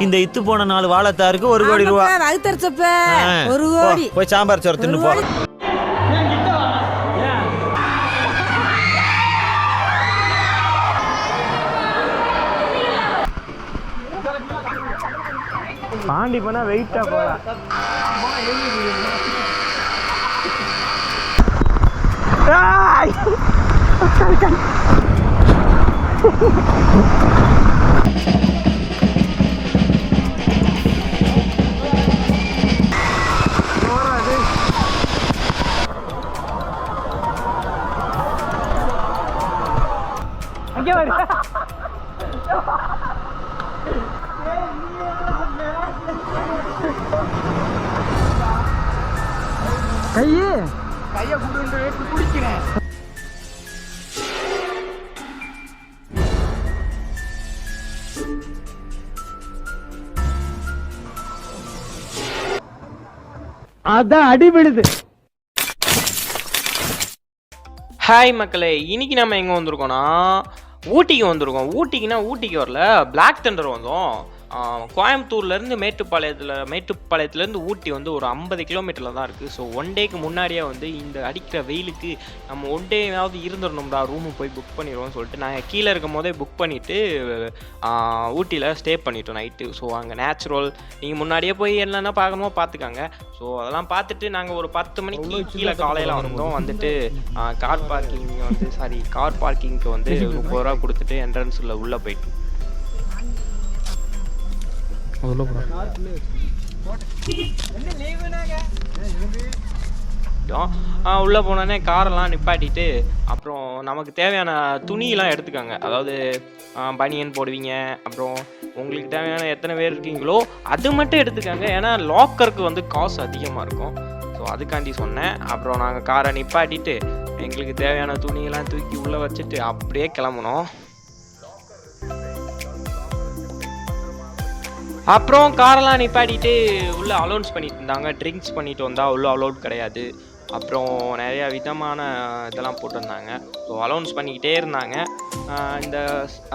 இந்த இத்து போன நாலு வாழைத்தாருக்கு ஒரு கோடி ரூபா. வகுத்தரிச்சப்ப ஒரு கோடி. போய் சாம்பார் சோறு தின்னு போ. பாண்டி போனா வெயிட்டா போலாம். அதான் அடி விழுது. ஹாய் மக்களே இன்னைக்கு நம்ம எங்கே வந்திருக்கோம்னா ஊட்டிக்கு வந்திருக்கோம். ஊட்டிக்குன்னா ஊட்டிக்கு வரல பிளாக் தண்டர் வந்தோம். கோயம்புத்தூர்லேருந்து மேட்டுப்பாளையத்தில் மேட்டுப்பாளையத்துலேருந்து ஊட்டி வந்து ஒரு ஐம்பது கிலோமீட்டரில் தான் இருக்குது ஸோ ஒன் டேக்கு முன்னாடியே வந்து இந்த அடிக்கிற வெயிலுக்கு நம்ம ஒன் டேயாவது இருந்துடணும்டா ரூமு போய் புக் பண்ணிடுவோம்னு சொல்லிட்டு நாங்கள் கீழே இருக்கும் போதே புக் பண்ணிவிட்டு ஊட்டியில் ஸ்டே பண்ணிட்டோம் நைட்டு ஸோ அங்கே நேச்சுரல் நீங்கள் முன்னாடியே போய் என்னென்ன பார்க்கணுமோ பார்த்துக்காங்க. ஸோ அதெல்லாம் பார்த்துட்டு நாங்கள் ஒரு பத்து மணிக்கு கீழே காலையில் வந்தோம். வந்துட்டு கார் பார்க்கிங் வந்து சாரி கார் பார்க்கிங்க்கு வந்து முப்பது ரூபா கொடுத்துட்டு என்ட்ரன்ஸில் உள்ளே போயிட்டு உள்ளே போனோடனே காரெல்லாம் நிப்பாட்டிட்டு அப்புறம் நமக்கு தேவையான துணியெல்லாம் எடுத்துக்கோங்க. அதாவது பனியன் போடுவீங்க அப்புறம் உங்களுக்கு தேவையான எத்தனை பேர் இருக்கீங்களோ அது மட்டும் எடுத்துக்கோங்க. ஏன்னா லாக்கருக்கு வந்து காசு அதிகமாக இருக்கும். ஸோ அதுக்காண்டி சொன்னேன். அப்புறம் நாங்கள் காரை நிப்பாட்டிட்டு எங்களுக்கு தேவையான துணியெல்லாம் தூக்கி உள்ளே வச்சுட்டு அப்படியே கிளம்புனோம். அப்புறம் காரெல்லாம் நிப்பாட்டிட்டு உள்ளே அலௌன்ஸ் பண்ணிட்டு இருந்தாங்க. ட்ரிங்க்ஸ் பண்ணிட்டு வந்தால் உள்ளே அலோட் கிடையாது. அப்புறம் நிறையா விதமான இதெல்லாம் போட்டிருந்தாங்க. ஸோ அலௌன்ஸ் பண்ணிக்கிட்டே இருந்தாங்க. இந்த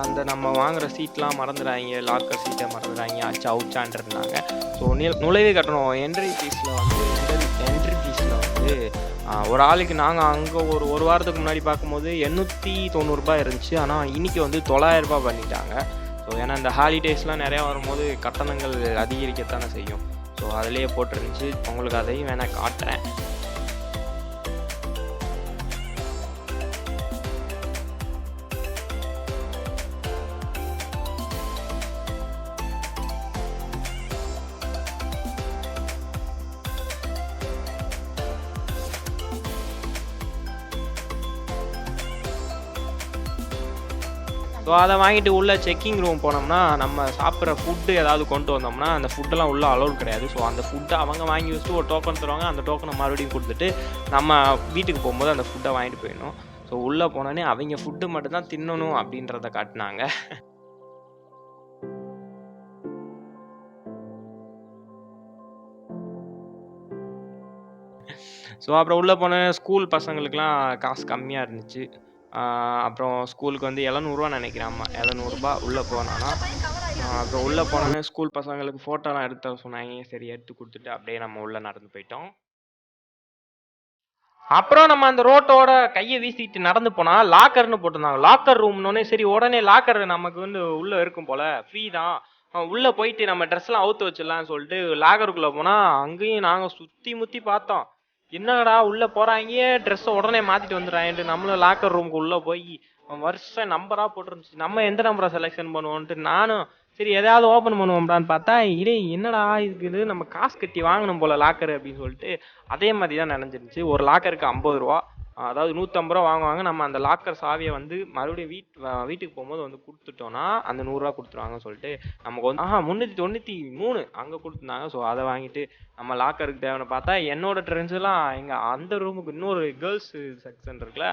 அந்த நம்ம வாங்குற சீட்லாம் மறந்துடுறாங்க லாக்கர் சீட்டை மறந்துடுறாங்க அச்சா உச்சான் இருந்தாங்க. ஸோ நுழைவு கட்டணம் என்ட்ரி ஃபீஸில் வந்து என்ட்ரி ஃபீஸில் வந்து ஒரு ஆளுக்கு நாங்கள் அங்கே ஒரு ஒரு வாரத்துக்கு முன்னாடி பார்க்கும்போது எண்ணூற்றி தொண்ணூறுரூபா இருந்துச்சு. ஆனால் இன்னைக்கு வந்து தொள்ளாயிரரூபா பண்ணிட்டாங்க. ஸோ ஏன்னா இந்த ஹாலிடேஸ்லாம் நிறையா வரும்போது கட்டணங்கள் அதிகரிக்கத்தானே செய்யும். ஸோ அதிலேயே போட்டிருந்துச்சு. உங்களுக்கு அதையும் வேணால் காட்டுறேன். ஸோ அதை வாங்கிட்டு உள்ள செக்கிங் ரூம் போனோம்னா நம்ம சாப்பிட்ற ஃபுட்டு ஏதாவது கொண்டு வந்தோம்னா அந்த ஃபுட்டெல்லாம் உள்ள அலோட் கிடையாது. ஸோ அந்த ஃபுட்டை அவங்க வாங்கி வச்சுட்டு ஒரு டோக்கன் தருவாங்க. அந்த டோக்கனை மறுபடியும் கொடுத்துட்டு நம்ம வீட்டுக்கு போகும்போது அந்த ஃபுட்டை வாங்கிட்டு போயிடணும். ஸோ உள்ளே போனோடனே அவங்க ஃபுட்டு மட்டும்தான் தின்னணும் அப்படின்றத காட்டினாங்க. ஸோ அப்புறம் உள்ளே போன ஸ்கூல் பசங்களுக்குலாம் காசு கம்மியாக இருந்துச்சு. அப்புறம் ஸ்கூலுக்கு வந்து எழுநூறுவா நினைக்கிறேன் ஆமாம் எழுநூறுபா உள்ளே போனானா அப்புறம் உள்ளே போனோன்னே ஸ்கூல் பசங்களுக்கு ஃபோட்டோலாம் எடுத்து சொன்னாங்க. சரி எடுத்து கொடுத்துட்டு அப்படியே நம்ம உள்ளே நடந்து போயிட்டோம். அப்புறம் நம்ம அந்த ரோட்டோட கையை வீசிட்டு நடந்து போனால் லாக்கர்னு போட்டிருந்தாங்க. லாக்கர் ரூம்னோடனே சரி உடனே லாக்கர் நமக்கு வந்து உள்ளே இருக்கும் போல் ஃப்ரீ தான். உள்ளே போயிட்டு நம்ம ட்ரெஸ்லாம் அவுத்து வச்சிடலாம்னு சொல்லிட்டு லாக்கருக்குள்ளே போனால் அங்கேயும் நாங்கள் சுற்றி முற்றி பார்த்தோம். என்னடா உள்ள போறாங்க ட்ரெஸ்ஸை உடனே மாத்திட்டு வந்துடுறாங்க நம்மளும் லாக்கர் ரூமுக்கு உள்ள போய் வருஷம் நம்பரா போட்டுருந்துச்சு. நம்ம எந்த நம்பரை செலெக்ஷன் பண்ணுவோன்ட்டு நானும் சரி எதாவது ஓப்பன் பண்ணுவோம்டான்னு பார்த்தா இடே என்னடா இருக்குது நம்ம காசு கட்டி வாங்கணும் போல லாக்கர் அப்படின்னு சொல்லிட்டு அதே மாதிரி தான் நினைஞ்சிருந்துச்சு. ஒரு லாக்கருக்கு ஐம்பது ரூபா அதாவது நூற்றம்பது ரூபா வாங்குவாங்க நம்ம அந்த லாக்கர் சாவியை வந்து மறுபடியும் வீட் வீட்டுக்கு போகும்போது வந்து கொடுத்துட்டோம்னா அந்த நூறுரூவா கொடுத்துருவாங்கன்னு சொல்லிட்டு நமக்கு வந்து ஆஹா முந்நூற்றி தொண்ணூற்றி மூணு அங்கே கொடுத்துருந்தாங்க ஸோ அதை வாங்கிட்டு நம்ம லாக்கருக்கு தேவைன்னு பார்த்தா என்னோட ட்ரெண்ட்ஸ் எல்லாம் எங்கள் அந்த ரூமுக்கு இன்னொரு கேர்ள்ஸ் செக்ஷன் இருக்குல்ல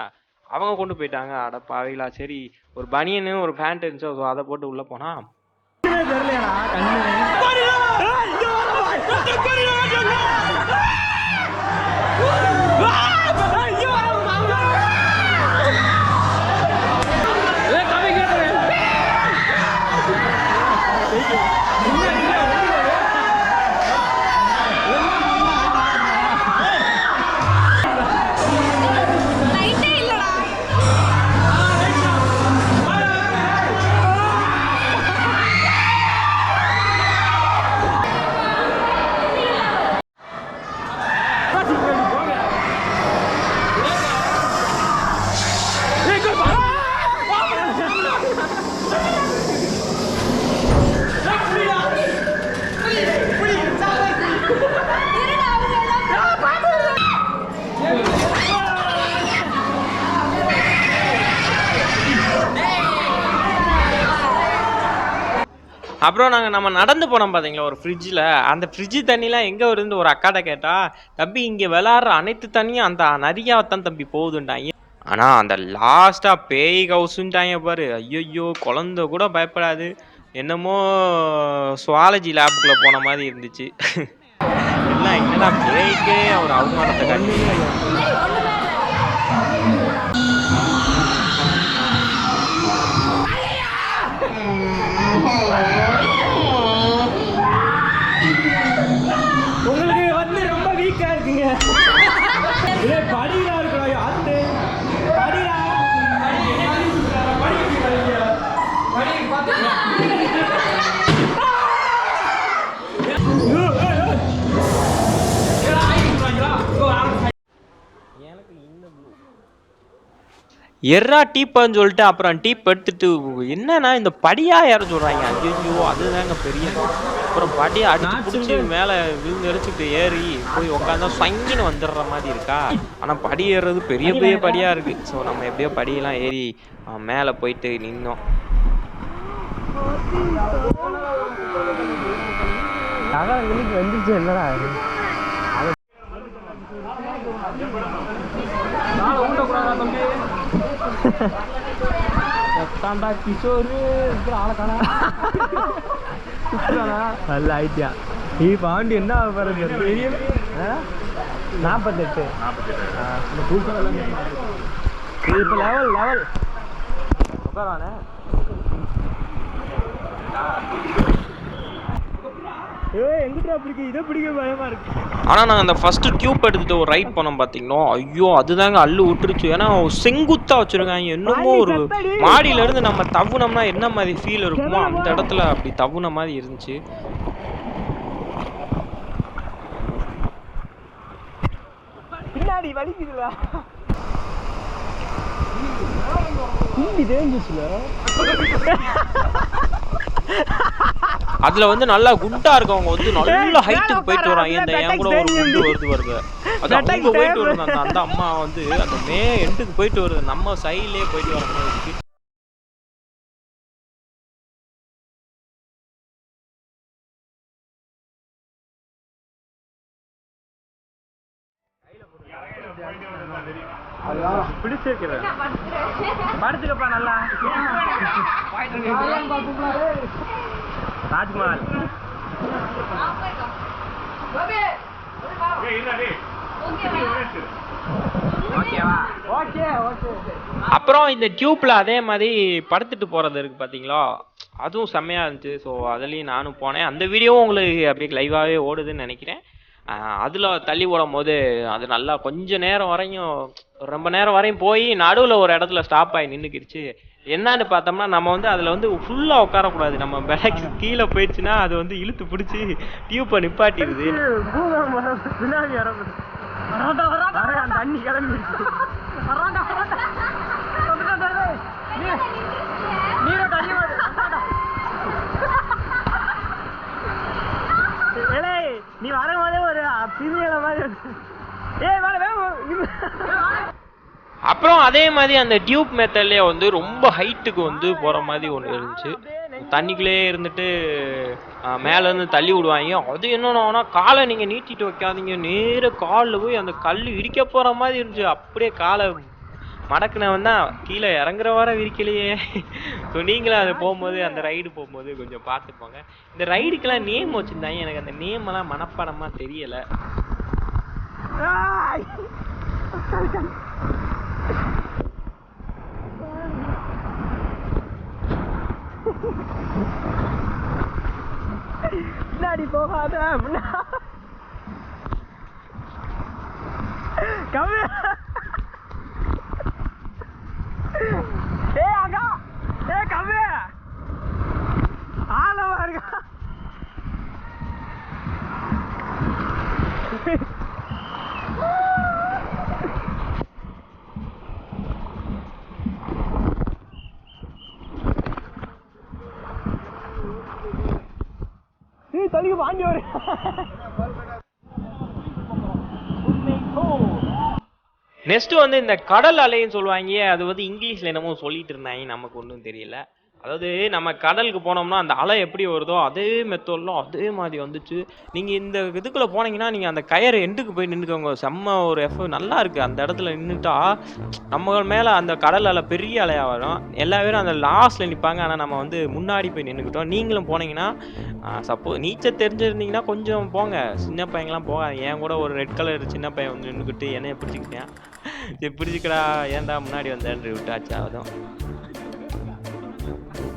அவங்க கொண்டு போயிட்டாங்க அட பாவிகளா சரி ஒரு பனியனு ஒரு பேண்ட் இருந்துச்சு ஸோ அதை போட்டு உள்ளே போனா அப்புறம் நாங்கள் நம்ம நடந்து போனோம் பார்த்தீங்களா ஒரு ஃப்ரிட்ஜில் அந்த ஃப்ரிட்ஜு தண்ணிலாம் எங்கே இருந்து ஒரு அக்காட்ட கேட்டால் தம்பி இங்கே விளாட்ற அனைத்து தண்ணியும் அந்த நதியாக தான் தம்பி போகுதுண்டாங்க ஆனால் அந்த லாஸ்ட்டாக பேய் ஹவுஸுன்ட்டாங்க பாரு. ஐயோ குழந்த கூட பயப்படாது. என்னமோ சுவாலஜி லேபுக்குள்ளே போன மாதிரி இருந்துச்சு. எல்லாம் என்னடா பேய்க்கே ஒரு அவமானத்தை கண்ணு உங்களுக்கு எர்ரா டீப்பான்னு சொல்லிட்டு அப்புறம் டீப் எடுத்துட்டு என்னன்னா இந்த படியா ஏற சொல்றாங்க? ஐயோ அதுதாங்க பெரிய அப்புறம் படியை அடிச்சு பிடிச்சி மேலே விழுந்து அடிச்சுட்டு ஏறி போய் உட்காந்தா சங்கின்னு வந்துடுற மாதிரி இருக்கா? ஆனால் படி ஏறுறது பெரிய பெரிய படியா இருக்கு. ஸோ நம்ம எப்படியோ படியெல்லாம் ஏறி மேலே போயிட்டு நின்னோம். வந்துச்சு என்னடா எத்தாண்டா கிஷோரு ஆளை நல்ல ஐடியா நீ பாண்டி என்ன ஆக போறது பெரிய நாற்பத்தெட்டு இப்போ லெவல் லெவல் உட்காரானே ஆனால் நாங்கள் அந்த ஃபர்ஸ்ட் டியூப் எடுத்துட்டு ஒரு ரைட் பண்ணோம் பார்த்தீங்கன்னா ஐயோ அதுதாங்க அள்ளு விட்டுருச்சு. ஏன்னா செங்குத்தா வச்சிருக்காங்க. என்னமோ ஒரு மாடியில இருந்து நம்ம தவுனோம்னா என்ன மாதிரி ஃபீல் இருக்குமோ அந்த இடத்துல அப்படி தவுன மாதிரி இருந்துச்சு. பின்னாடி வலிக்குதுல ஹிந்தி தெரிஞ்சிச்சுல அதுல வந்து நல்லா குண்டா இருக்கவங்க வந்து நல்ல ஹைட்டுக்கு போயிட்டு வராங்க. இந்த என் கூட ஒரு குண்டு வருது வருது அது அவங்க போயிட்டு வருது. அந்த அந்த அம்மா வந்து அந்த மே எண்டுக்கு போயிட்டு வருது. நம்ம சைட்லயே போயிட்டு வர மாதிரி இருக்கு. பிடிச்சிருக்கிறேன். படுத்துக்கப்பா நல்லா. ராஜ்மஹால் ஓகேவா? ஓகே ஓகே அப்புறம் இந்த டியூப்ல அதே மாதிரி படுத்துட்டு போறது இருக்கு பாத்தீங்களா? அதுவும் செம்மையா இருந்துச்சு. ஸோ அதுலயும் நானும் போனேன். அந்த வீடியோவும் உங்களுக்கு அப்படியே லைவாவே ஓடுதுன்னு நினைக்கிறேன். அதில் அதுல தள்ளி ஓடும் போது அது நல்லா கொஞ்ச நேரம் வரையும் ரொம்ப நேரம் வரையும் போய் நடுவுல ஒரு இடத்துல ஸ்டாப் ஆகி நின்னுக்கிடுச்சு என்னன்னு பார்த்தோம்னா நம்ம வந்து அதுல வந்து ஃபுல்லா உட்காரக்கூடாது. நம்ம பேக் கீழே போயிடுச்சுன்னா அது வந்து இழுத்து பிடிச்சி டியூப்பை நிப்பாட்டிடுது. தண்ணி கிளம்பிடுச்சு ஏலே, நீ வரும்போதே ஒரு பிரியல மாதிரி இருக்கு. ஏய் வேலை வேணும் அப்புறம் அதே மாதிரி அந்த டியூப் மெத்தட்லேயே வந்து ரொம்ப ஹைட்டுக்கு வந்து போகிற மாதிரி ஒன்று இருந்துச்சு. தண்ணிக்குள்ளேயே இருந்துட்டு மேலேருந்து தள்ளி விடுவாங்க. அது என்னன்னா காலை நீங்கள் நீட்டிட்டு வைக்காதீங்க. நேர காலில் போய் அந்த கல் இடிக்க போகிற மாதிரி இருந்துச்சு. அப்படியே காலை மடக்குனவன் தான் கீழே இறங்குற வர விரிக்கலையே. ஸோ நீங்களும் அது போகும்போது அந்த ரைடு போகும்போது கொஞ்சம் பார்த்துப்போங்க இந்த ரைடுக்கெல்லாம் நேம் வச்சிருந்தாங்க. எனக்கு அந்த நேம் எல்லாம் மனப்பாடமா தெரியல பின்னாடி போகாத முன்னா- கம்மி ஏய் ஒரு நெக்ஸ்ட் வந்து இந்த கடல் அலைன்னு சொல்லுவாங்க. அது வந்து இங்கிலீஷ்ல என்னமோ சொல்லிட்டு இருந்தாங்க நமக்கு ஒன்றும் தெரியல. அதாவது நம்ம கடலுக்கு போனோம்னா அந்த அலை எப்படி வருதோ அதே மெத்தோடலாம் அதே மாதிரி வந்துச்சு. நீங்கள் இந்த இதுக்குள்ளே போனீங்கன்னா நீங்கள் அந்த கயறு எண்டுக்கு போய் நின்றுக்கோங்க செம்ம ஒரு எஃப் நல்லா இருக்குது அந்த இடத்துல நின்றுட்டா நம்ம மேலே அந்த கடல் அலை பெரிய அலையாக வரும். எல்லா பேரும் அந்த லாஸ்ட்டில் நிற்பாங்க ஆனால் நம்ம வந்து முன்னாடி போய் நின்றுக்கிட்டோம் நீங்களும் போனீங்கன்னா சப்போஸ் நீச்சல் தெரிஞ்சிருந்தீங்கன்னா கொஞ்சம் போங்க. சின்ன பையன்லாம் போகாது. என் கூட ஒரு ரெட் கலர் சின்ன பையன் வந்து நின்றுக்கிட்டு என்னைய பிடிச்சிக்கிட்டேன். பிடிச்சிக்கடா ஏன்டா முன்னாடி வந்தேன்னு விட்டாச்சு அதுவும் Thank you.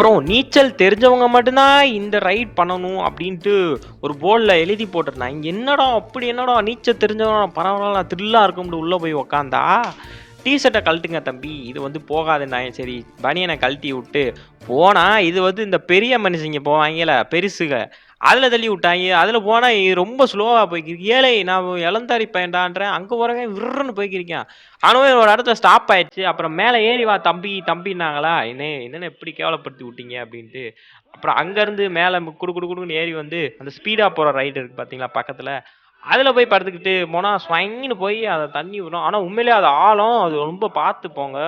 அப்புறம் நீச்சல் தெரிஞ்சவங்க மட்டும்தான் இந்த ரைட் பண்ணணும் அப்படின்ட்டு ஒரு போர்டில் எழுதி போட்டிருந்தாங்க. என்னடா அப்படி என்னடா நீச்சல் தெரிஞ்சவங்க பரவாயில்ல த்ரில்லாக இருக்கும்னு உள்ளே போய் உக்காந்தா? டிஷர்ட்டை கழட்டுங்க தம்பி. இது வந்து போகாதுன்னாங்க சரி பனியனை கழட்டி விட்டு. போனால் இது வந்து இந்த பெரிய மனுஷங்க போவாங்கல்ல பெருசுக. அதில் தள்ளி விட்டாங்க. அதில் போனால் ரொம்ப ஸ்லோவாக போய்க்கிருக்கு. ஏழை நான் இளந்தாரி பையன்டான்றேன். அங்கே போகிறவங்க விருன்னு போய்க்கிருக்கேன். ஆனால் ஒரு இடத்துல ஸ்டாப் ஆயிடுச்சு. அப்புறம் மேலே ஏறி வா தம்பி தம்பின்னாங்களா? என்ன என்னென்ன எப்படி கேவலப்படுத்தி விட்டீங்க? அப்படின்ட்டு. அப்புறம் அங்கேருந்து மேலே குடு குடு குடுன்னு ஏறி வந்து அந்த ஸ்பீடாக போகிற ரைடு இருக்குது பார்த்தீங்களா பக்கத்தில்? அதில் போய் படுத்துக்கிட்டு போனால் ஸ்வங்கின்னு போய் அதை தண்ணி விடும். ஆனால் உண்மையிலே அது ஆழம். அது ரொம்ப பார்த்து போங்க.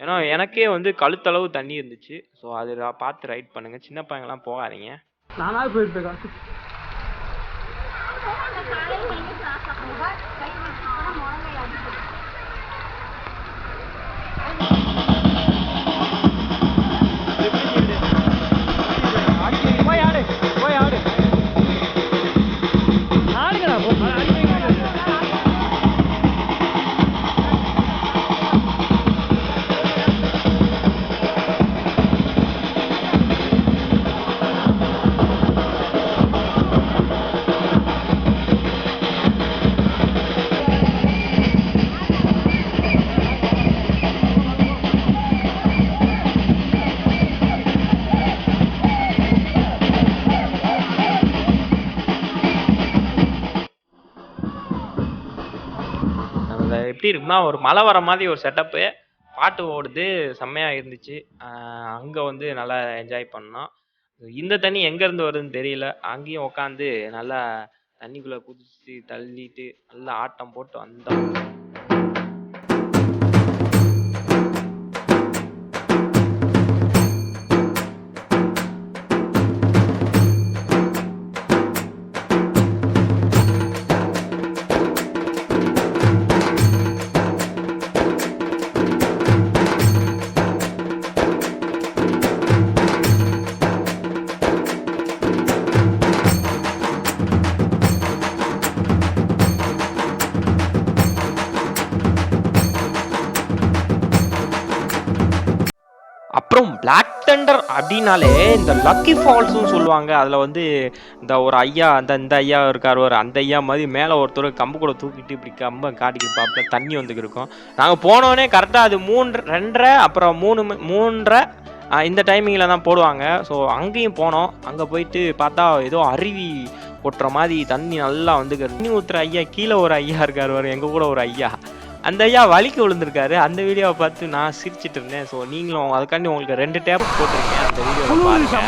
ஏன்னா எனக்கே வந்து கழுத்தளவு தண்ணி இருந்துச்சு. ஸோ அது பார்த்து ரைட் பண்ணுங்கள் சின்ன பையங்கள்லாம் போகாதீங்க. ನಾನು ಬಿಡ್ಬೇಕಾಗ್ತದೆ எப்படி இருக்குன்னா ஒரு மழை வர மாதிரி ஒரு செட்டப்பு பாட்டு ஓடுது செம்மையாக இருந்துச்சு. அங்கே வந்து நல்லா என்ஜாய் பண்ணோம். இந்த தண்ணி எங்கேருந்து வருதுன்னு தெரியல. அங்கேயும் உட்காந்து நல்லா தண்ணிக்குள்ளே குதிச்சு தள்ளிட்டு நல்லா ஆட்டம் போட்டு வந்தோம். அப்புறம் பிளாக் தண்டர் அப்படின்னாலே இந்த லக்கி ஃபால்ஸ்னு சொல்லுவாங்க. அதில் வந்து இந்த ஒரு ஐயா அந்த இந்த ஐயா இருக்கார் ஒரு அந்த ஐயா மாதிரி மேலே ஒருத்தர் கம்பு கூட தூக்கிட்டு இப்படி கம்பை காட்டிக்கிட்டு பார்ப்பல தண்ணி வந்துக்கு இருக்கும். நாங்கள் போனோடனே கரெக்டாக அது மூன்று ரெண்டரை அப்புறம் மூணு மூன்றரை இந்த டைமிங்கில் தான் போடுவாங்க. ஸோ அங்கேயும் போனோம். அங்கே போயிட்டு பார்த்தா ஏதோ அருவி கொட்டுற மாதிரி தண்ணி நல்லா வந்துக்கிறது தண்ணி ஊற்றுற ஐயா கீழே ஒரு ஐயா இருக்கார் வரும் எங்கள் கூட ஒரு ஐயா. அந்த ஐயா வலிக்கு விழுந்திருக்காரு. அந்த வீடியோவை பார்த்து நான் சிரிச்சிட்டு இருந்தேன். ஸோ நீங்களும் அதுக்காண்டி உங்களுக்கு ரெண்டு டேப் போட்டிருக்கேன். அந்த வீடியோவை பாருங்க.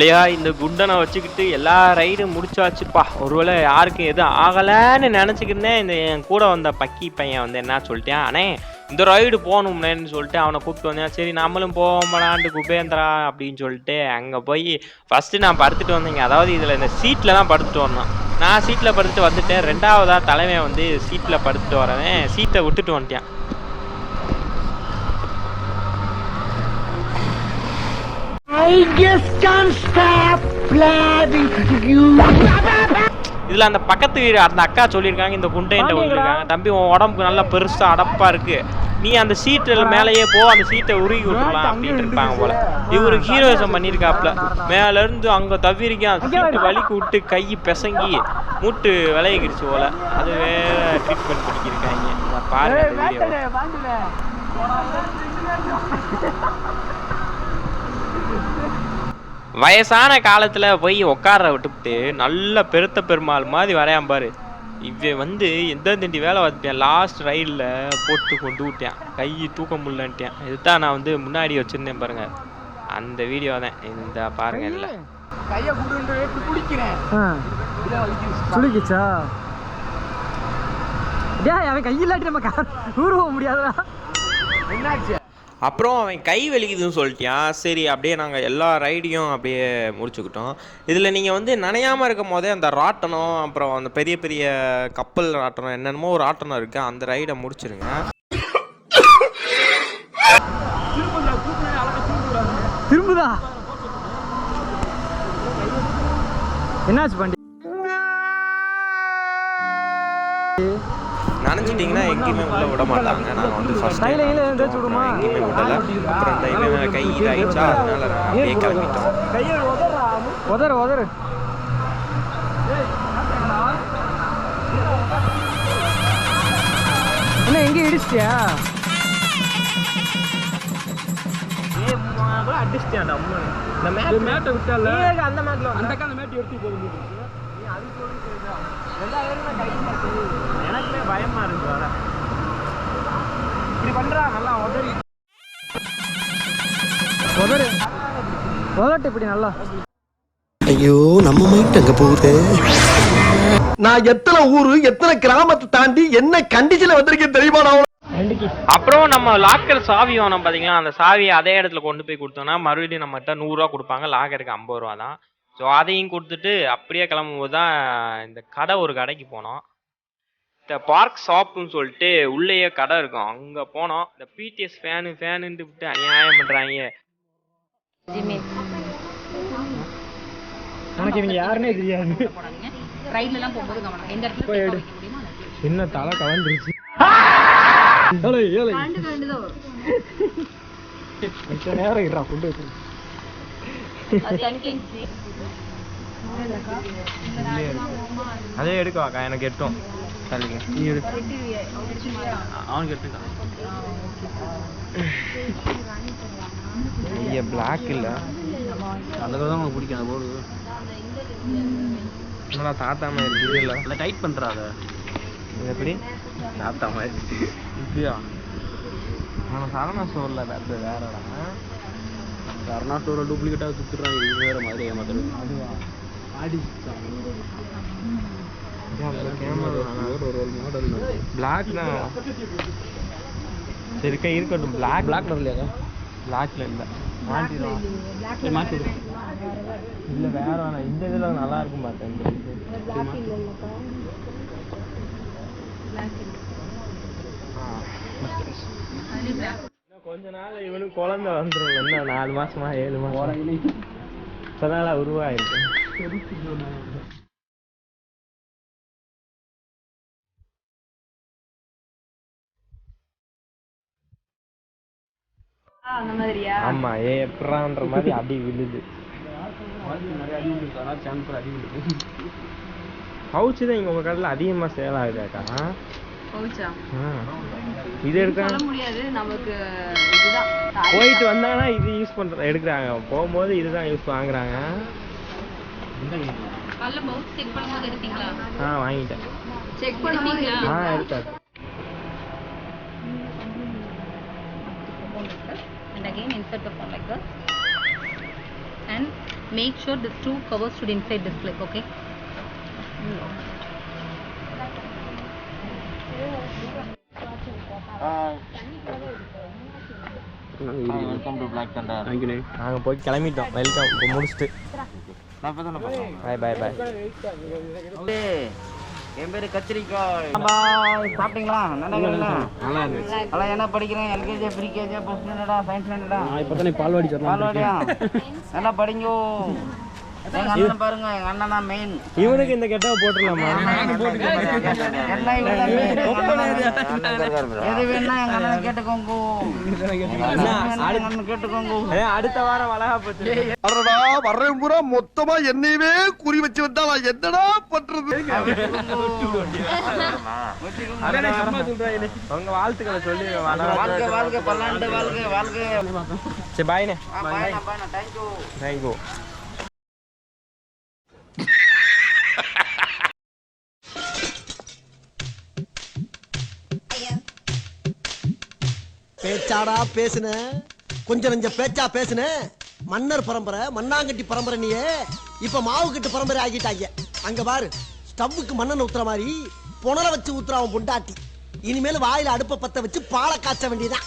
இல்லையா இந்த குண்டனை வச்சுக்கிட்டு எல்லா ரைடும் முடிச்சாச்சுப்பா. ஒருவேளை யாருக்கும் எதுவும் ஆகலைன்னு நினச்சிக்கிருந்தேன் இந்த என் கூட வந்த பக்கி பையன் வந்து என்ன சொல்லிட்டேன் அண்ணே இந்த ரைடு போகணும்னேன்னு சொல்லிட்டு அவனை கூப்பிட்டு வந்தேன். சரி நம்மளும் போவோம்லான்ட்டு குபேந்திரா அப்படின்னு சொல்லிட்டு அங்கே போய் ஃபஸ்ட்டு நான் படுத்துட்டு வந்தேங்க. அதாவது இதில் இந்த சீட்டில் தான் படுத்துட்டு வந்தோம் நான் சீட்டில் படுத்துட்டு வந்துட்டேன். ரெண்டாவதாக தலைவன் வந்து சீட்டில் படுத்துட்டு வரவன் சீட்டை விட்டுட்டு வந்துட்டேன். இதுல அந்த பக்கத்து வீடு அந்த அக்கா சொல்லியிருக்காங்க இந்த குண்டைன்ட்ட சொல்லியிருக்காங்க. தம்பி உன் உடம்புக்கு நல்லா பெருசா அடப்பா இருக்கு. நீ அந்த சீட்டுல மேலேயே போ அந்த சீட்டை உருகி விட்டுலாம் அப்படின்னு இருப்பாங்க போல. இவரு ஹீரோயிசம் பண்ணியிருக்காப்ல மேல இருந்து அங்க தவிரிக்கான் சீட்டு வலிக்கு விட்டு கை பிசங்கி மூட்டு விளையிக்கிடுச்சு போல. அது வேற ட்ரீட்மெண்ட் பண்ணிக்கிருக்காங்க. பாருங்க வயசான காலத்துல போய் உட்கார விட்டுவிட்டு நல்ல பெருத்த பெருமாள் மாதிரி வரையான் பாரு. இவன் வந்து எந்த திண்டி வேலை பார்த்துட்டேன்? லாஸ்ட் ரைடில் போட்டு கொண்டு விட்டேன். கை தூக்க முடியலன்ட்டேன். இதுதான் நான் வந்து முன்னாடி வச்சிருந்தேன் பாருங்க. அந்த வீடியோ தான். இந்த பாருங்க இல்லை குளிக்குச்சா? டேய் அவன் கையில்லாட்டி நம்ம கார் ஊர் போக முடியாதுடா. என்னாச்சு? அப்புறம் அவன் கை வலிக்குதுன்னு சொல்லிட்டியான் சரி அப்படியே நாங்கள் எல்லா ரைடையும் அப்படியே முடிச்சுக்கிட்டோம். இதில் நீங்கள் வந்து நனையாமல் இருக்கும் போதே அந்த ராட்டனம் அப்புறம் அந்த பெரிய பெரிய கப்பல் ராட்டணம் என்னென்னமோ ஒரு ராட்டணம் இருக்குது அந்த ரைடை முடிச்சிருங்க. திரும்புதா? என்னாச்சு பாண்டி? நினச்சிட்டிங்கன்னா எங்கேயுமே உள்ள விட மாட்டாங்க. நாங்கள் வந்து எந்தாச்சும் விடுமா? எங்கேயுமே விடலை. அப்புறம் இந்த இவன் கை இதாகிடுச்சா அதனால நாங்கள் அப்படியே கிளம்பிட்டோம். உதறு உதறு. என்ன எங்க இடிச்சிட்டியா? அடிச்சிட்டேன் அம்மா இந்த மேட்டை விட்டால அந்த மாதிரி அந்த அந்த மேட்டு எடுத்து போகுது எனக்குமே பயமா இருக்கு வர இப்படி பண்றா நல்லா உதறி உதறு உதட்டு இப்படி நல்லா ஐயோ நம்ம மைண்ட் அங்க போகுது? நான் எத்தனை ஊரு எத்தனை கிராமத்தை தாண்டி என்ன கண்டிஷன்ல வந்திருக்கேன் தெரியுமா நான் அப்புறம் நம்ம லாக்கர் சாவி வேணும் பாத்தீங்களா? அந்த சாவியை அதே இடத்துல கொண்டு போய் கொடுத்தோம்னா மறுபடியும் நம்மகிட்ட நூறுரூவா கொடுப்பாங்க. லாக்கருக்கு ஐம்பது ரூபா தான் ஸோ அதையும் கொடுத்துட்டு அப்படியே கிளம்பும்போது தான் இந்த கடை ஒரு கடைக்கு போனோம். இந்த பார்க் ஷாப்புன்னு சொல்லிட்டு உள்ளேயே கடை இருக்கும். அங்கே போனோம். இந்த பிடிஎஸ் ஃபேனு ஃபேனுன்ட்டு விட்டு அநியாயம் பண்ணுறாங்க உனக்கு இவங்க யாருன்னே தெரியாது. போகும்போது கவனம். எந்த இடத்துல. என்ன தலை கவர்ந்துருச்சு. நேரம் இருடா கொண்டு வச்சு அது எடுக்கவாக்கா எனக்கு எட்டும். சரிங்க நீ எடு. அவனுக்கு எடுத்துக்கா ஐயா பிளாக் இல்ல. அந்த தான் உங்களுக்கு பிடிக்கும் அந்த போர்டு என்னடா தாத்தா மாதிரி இருக்குது இல்ல. நல்லா டைட் பண்ணுறா அதை. எப்படி? தாத்தா மாதிரி இப்படியா? ஆனா சரணா ஸ்டோர்ல அது வேறடா. கர்ணா ஸ்டோரை டூப்ளிகேட்டாக சுற்றுறாங்க இது வேறு மாதிரி ஏமாத்துறது. அதுவா? ஆடி ஒரு ஒரு மாடல் பிளாக் தான் சரிக்கா இருக்கட்டும் பிளாக் பிளாக் கலர்லையாக்கா பிளாக்ல இல்ல மாட்டி சரி இல்ல வேற வேணாம். இந்த இதுல நல்லா இருக்கும் பார்த்தேன் கொஞ்ச நாள் இவனுக்கு குழந்தை வந்துடும் என்ன நாலு மாசமா ஏழு மாசம். இப்பதான் உருவாயிருக்கு. அந்த மாதிரியா? ஆமா ஏ எப்படான்ற மாதிரி அடி விழுது. பவுச்சு தான் இங்க உங்க கடையில் அதிகமா சேல் ஆகுதாக்கா. இது எடுக்க முடியாது நமக்கு போயிட்டு வந்தாங்கன்னா இது யூஸ் பண்ற எடுக்கிறாங்க. போகும்போது இதுதான் யூஸ் வாங்குறாங்க நல்ல பவுச் செக் பண்ணும்போது எடுத்தீங்களா ஆ வாங்கிட்டேன் செக் பண்ணுவீங்களா ஆ எடுத்தாச்சு and again insert the phone like this and make sure the two covers should inside this clip okay welcome to black thunder thank you நாங்க போய் கிளம்பிட்டோம் வெல்கம் இப்போ முடிச்சுட்டு பாய் பாய் பாய் என் பேரு கத்திரிக்காய் சாப்பிட்டீங்களா நல்லா இருந்துச்சு என்ன படிக்கிறேன் எல்கேஜி ப்ரீகேஜி ஃபர்ஸ்ட் ஸ்டாண்டர்டா சயின்ஸ் ஸ்டாண்டர்டா இப்போ தானே பால்வாடி தரலாம் பால்வாடியா நல்லா படிங்கோ எங்க அண்ணன் பாருங்க எங்க அண்ணனா மெயின் இவனுக்கு இந்த கெட்டவ போட்டுடலாமா? அடுத்த வாரம் வளகா போச்சு. வர்றேன் பூரா. மொத்தமா என்னையவே குறி வச்சு வந்தா என்னடா பண்றது? உங்க வாழ்த்துக்களை சொல்லி வாழ்க்கை வாழ்க்கை பல்லாண்டு வாழ்க்கை வாழ்க்கை. சரி பாய்னே பாய்ண்ணா பாய்ண்ணா தேங்க்யூ தேங்க்யூ பேச்சாடா பேசுன. கொஞ்சம் நெஞ்ச பேச்சா பேசுன. மன்னர் பரம்பரை மண்ணாங்கட்டி பரம்பரை நீயே. இப்ப மாவு கட்டு பரம்பரை ஆகிட்டாங்க அங்க பாரு ஸ்டவ்வுக்கு மன்னன் ஊத்துற மாதிரி புனல வச்சு ஊத்துறாவும் பொண்டாட்டி. இனிமேல் வாயில அடுப்ப பத்த வச்சு பாலை காய்ச்ச வேண்டியதான்